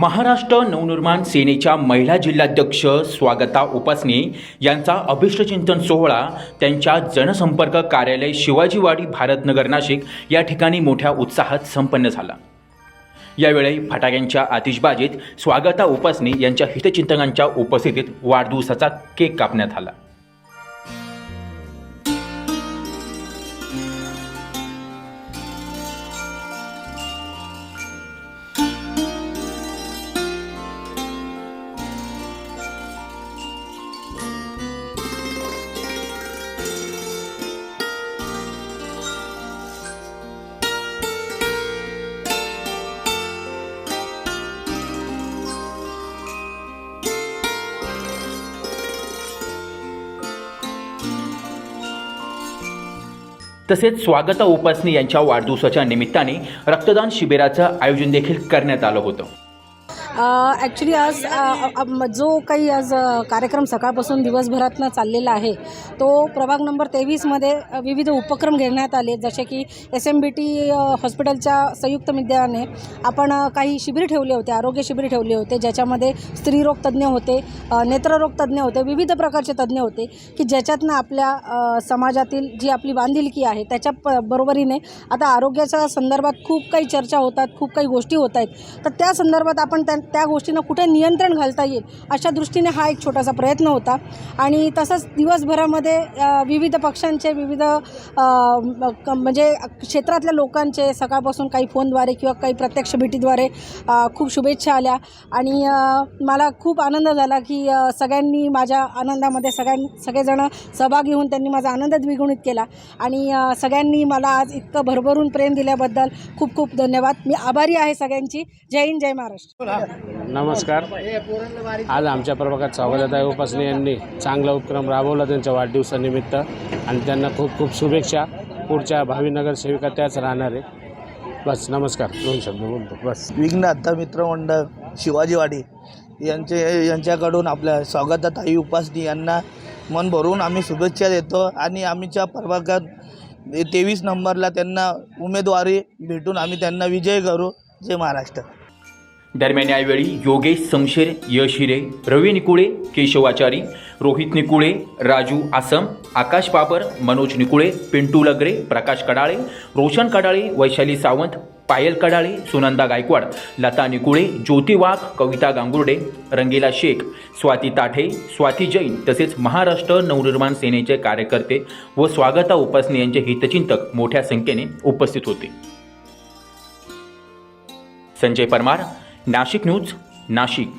महाराष्ट्र नवनिर्माण सेनेच्या महिला जिल्हाध्यक्ष स्वागता उपासने यांचा अभिष्टचिंतन सोहळा त्यांच्या जनसंपर्क कार्यालय शिवाजीवाडी भारतनगर नाशिक या ठिकाणी मोठ्या उत्साहात संपन्न झाला. यावेळी फटाक्यांच्या आतिषबाजीत स्वागता उपासने यांच्या हितचिंतकांच्या उपस्थितीत वाढदिवसाचा केक कापण्यात आला. तसेच स्वागता उपासने यांच्या वाढदिवसाच्या निमित्ताने रक्तदान शिबिराचं आयोजन देखील करण्यात आलं होतं. ॲक्च्युली आज जो काही आज कार्यक्रम सकाळपासून दिवसभरातनं चाललेला आहे तो प्रभाग नंबर तेवीसमध्ये विविध उपक्रम घेण्यात आले जसे की एस एम बी टी हॉस्पिटलच्या संयुक्त विद्याने आपण काही शिबिर ठेवले होते आरोग्य शिबिर ठेवले होते ज्याच्यामध्ये स्त्रीरोग तज्ज्ञ होते नेत्ररोग तज्ज्ञ होते विविध प्रकारचे तज्ज्ञ होते की ज्याच्यातनं आपल्या समाजातील जी आपली बांधिलकी आहे त्याच्या प बरोबरीने आता आरोग्याच्या संदर्भात खूप काही चर्चा होतात खूप काही गोष्टी होत आहेत. तर त्या संदर्भात आपण त्या त्या गोष्टींना कुठे नियंत्रण घालता येईल अशा दृष्टीने हा एक छोटासा प्रयत्न होता. आणि तसंच दिवसभरामध्ये विविध पक्षांचे विविध क- म्हणजे क्षेत्रातल्या लोकांचे सकाळपासून काही फोनद्वारे किंवा काही प्रत्यक्ष भेटीद्वारे खूप शुभेच्छा आल्या. आणि मला खूप आनंद झाला की सगळ्यांनी माझ्या आनंदामध्ये सगळ्यां सगळेजण सहभागी होऊन त्यांनी माझा आनंद द्विगुणित केला. आणि सगळ्यांनी मला आज इतकं भरभरून प्रेम दिल्याबद्दल खूप खूप धन्यवाद. मी आभारी आहे सगळ्यांची. जय हिंद जय महाराष्ट्र. नमस्कार. आज आमच्या प्रभागात स्वागतदाय उपासने यांनी चांगला उपक्रम राबवला त्यांच्या वाढदिवसानिमित्त. आणि त्यांना खूप खूप शुभेच्छा. पुढच्या भावी नगरसेविका त्याच राहणार आहे. बस नमस्कार. दोन शब्द बोलतो. बस. विघ्न मित्रमंडळ शिवाजीवाडी यांचे यांच्याकडून आपल्या स्वागताताई उपासनी यांना मन भरून आम्ही शुभेच्छा देतो. आणि आमच्या प्रभागात तेवीस नंबरला त्यांना उमेदवारी भेटून आम्ही त्यांना विजय करू. जय महाराष्ट्र. दरम्यान यावेळी योगेश समशेर यश हिरे रवी निकुळे केशवाचारी रोहित निकुळे राजू आसम आकाश बाबर मनोज निकुळे पिंटू लगरे प्रकाश कडाळे रोशन कडाळे वैशाली सावंत पायल कडाळे सुनंदा गायकवाड लता निकुळे ज्योती वाघ कविता गांगुर्डे रंगीला शेख स्वाती ताठे स्वाती जैन तसेच महाराष्ट्र नवनिर्माण सेनेचे कार्यकर्ते व स्वागता उपासने यांचे हितचिंतक मोठ्या संख्येने उपस्थित होते. संजय परमार नाशिक न्यूज नाशिक.